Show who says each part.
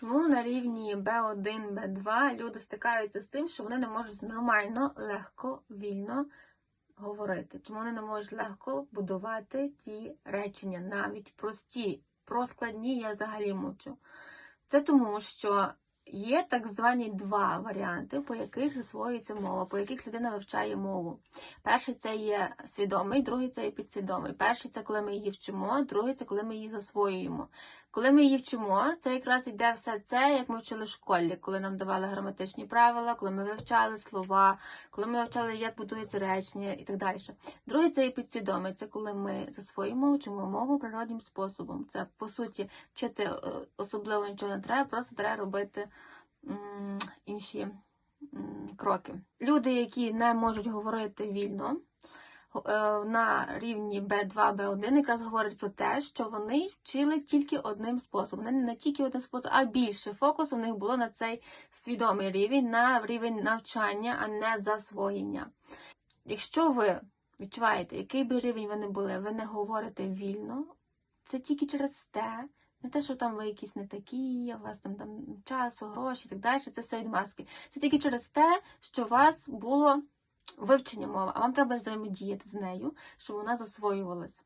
Speaker 1: Чому на рівні B1, B2 люди стикаються з тим, що вони не можуть нормально, легко, вільно говорити? Чому вони не можуть легко будувати ті речення, навіть прості, про складні я взагалі мовчу. Це тому, що є так звані два варіанти, по яких засвоюється мова, по яких людина вивчає мову. Перший це є свідомий, другий це є підсвідомий. Перший це коли ми її вчимо, другий це коли ми її засвоюємо. Коли ми її вчимо, це якраз йде все це, як ми вчили в школі, коли нам давали граматичні правила, коли ми вивчали слова, коли ми вивчали, як будується речення і так далі. Другий це є підсвідомий, це коли ми засвоїмо, вчимо мову природнім способом. Це по суті вчити е, особливо нічого не треба, просто треба робити інші кроки. Люди, які не можуть говорити вільно, е, на рівні B2, B1 якраз говорять про те, що вони вчили тільки одним способом. Не, не тільки один спосіб, а більше фокус у них було на цей свідомий рівень, на рівень навчання, а не засвоєння. Якщо ви відчуваєте, який би рівень ви не були, ви не говорите вільно, це тільки через те, не те, що там ви якісь не такі, у вас там, там часу, гроші і так далі, це все від маски. Це тільки через те, що у вас було вивчення мови, а вам треба взаємодіяти з нею, щоб вона засвоювалась.